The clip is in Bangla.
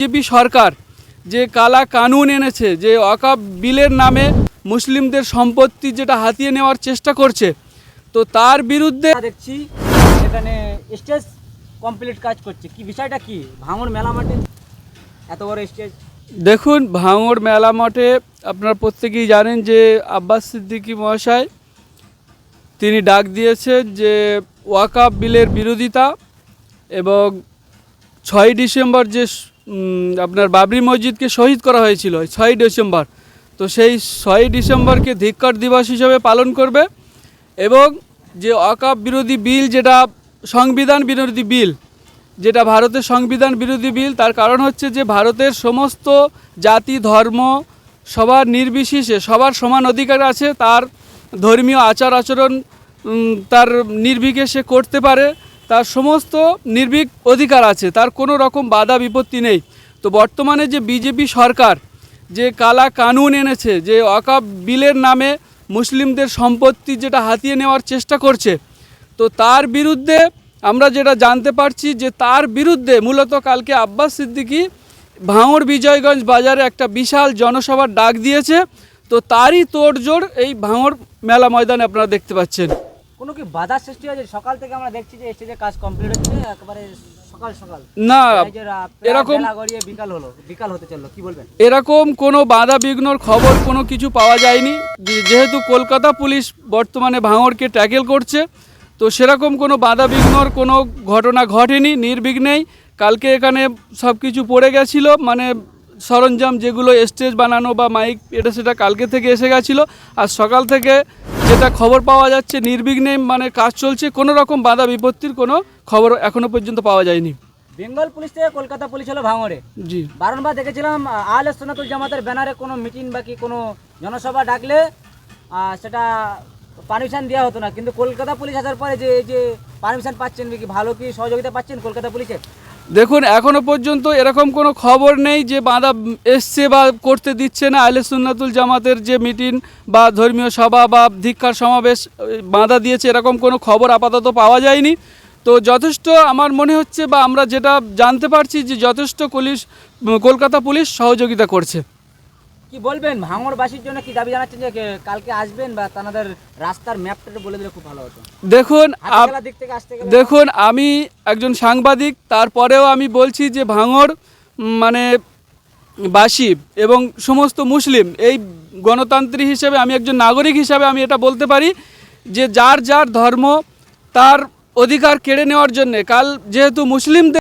বিজেপি সরকার যে কালা কানুন এনেছে যে অকাপ বিলের নামে মুসলিমদের সম্পত্তি যেটা হাতিয়ে নেওয়ার চেষ্টা করছে তো তার বিরুদ্ধে দেখছি সেখানে স্টেজ কমপ্লিট কাজ করছে। কি বিষয়টা কি? ভাঙড় মেলা মাঠে? এত বড় স্টেজ? দেখুন ভাঙড় মেলা মাঠে আপনারা প্রত্যেকেই জানেন যে আব্বাস সিদ্দিকী মহাশয় তিনি ডাক দিয়েছেন যে ওয়াকাপ বিলের বিরোধিতা এবং ছয় ডিসেম্বর যে আপনার বাবরি মসজিদকে শহীদ করা হয়েছিল ছয় ডিসেম্বর। তো সেই ছয় ডিসেম্বরকে ধিক্কার দিবস হিসেবে পালন করবে এবং যে অকাপ বিরোধী বিল, যেটা সংবিধান বিরোধী বিল, যেটা ভারতের সংবিধান বিরোধী বিল, তার কারণ হচ্ছে যে ভারতের সমস্ত জাতি, ধর্ম, সবার নির্বিশেষে সবার সমান অধিকার আছে, তার ধর্মীয় আচার আচরণ তার সে করতে পারে। তার সমস্ত নির্ভীক অধিকার আছে, তার কোনো রকম বাধা বিপত্তি নেই। তো বর্তমানে যে বিজেপি সরকার, যে কালা কানুন এনেছে, যে অকাপ বিলের নামে মুসলিমদের সম্পত্তি যেটা হাতিয়ে নেওয়ার চেষ্টা করছে, তো তার বিরুদ্ধে আমরা যেটা জানতে পারছি যে তার বিরুদ্ধে মূলত কালকে আব্বাস সিদ্দিকী ভাঙড় বিজয়গঞ্জ বাজারে একটা বিশাল জনসভার ডাক দিয়েছে। তো তারই তোড়জোড় এই ভাঙড় মেলা ময়দানে আপনারা দেখতে পাচ্ছেন। কোনো কি বাধা সৃষ্টি হয়েছে? সকাল থেকে আমরা দেখছি যে স্টেজে কাজ কমপ্লিট হচ্ছে একেবারে সকাল সকাল। না এরকম বিকাল হলো বিকাল হতে চলল কি বলবেন? এরকম কোনো বাধা বিঘ্নর খবর কোনো কিছু পাওয়া যায়নি। যেহেতু কলকাতা পুলিশ বর্তমানে ভাঙড়কে ট্যাকেল করছে তো সেরকম কোনো বাধা বিঘ্নর কোনো ঘটনা ঘটেনি নির্বিঘ্নেই। কালকে এখানে সব কিছু পড়ে গেছিল মানে সরঞ্জাম যেগুলো স্টেজ বানানো বা মাইক এটা সেটা কালকে থেকে এসে গেছিল। আর সকাল থেকে যেটা খবর পাওয়া যাচ্ছে নির্বিঘ্নে মানে কাজ চলছে কোনো রকম বাধা বিপত্তির কোনো খবর এখনও পর্যন্ত পাওয়া যায়নি। বেঙ্গল পুলিশ থেকে কলকাতা পুলিশ হলো ভাঙড়ে। জি। বারংবার দেখেছিলাম আল সোনাতুল জামাতের ব্যানারে কোনো মিটিং বা কি কোনো জনসভা ডাকলে সেটা পারমিশন দেওয়া হতো না। কিন্তু কলকাতা পুলিশ আসার পরে যে এই যে পারমিশন পাচ্ছেন কি ভালো কি সহযোগিতা পাচ্ছেন কলকাতা পুলিশের দেখুন এখনও পর্যন্ত এরকম কোনো খবর নেই যে বাঁধা এসছে বা করতে দিচ্ছে না। আহলে সুন্নাতুল জামাতের যে মিটিং বা ধর্মীয় সভা বা ধিক্ষার সমাবেশ, বাঁধা দিয়েছে, এরকম কোনো খবর আপাতত পাওয়া যায়নি। তো যথেষ্ট আমার মনে হচ্ছে বা আমরা যেটা জানতে পারছি যে যথেষ্ট পুলিশ কলকাতা পুলিশ সহযোগিতা করছে। কি বলবেন? ভাঙড়বাসীর জন্য কি দাবি জানাচ্ছেন যে কালকে আসবেন বা তাদের রাস্তার ম্যাপটা বলে দিলে খুব ভালো হতো? দেখুন দেখুন আমি একজন সাংবাদিক তারপরেও আমি বলছি যে ভাঙড় উম, মানে বাসী এবং সমস্ত মুসলিম এই গণতান্ত্রিক হিসেবে আমি একজন নাগরিক হিসাবে আমি এটা বলতে পারি যে যার যার ধর্ম তার অধিকার কেড়ে নেওয়ার জন্যে কাল যেহেতু মুসলিমদের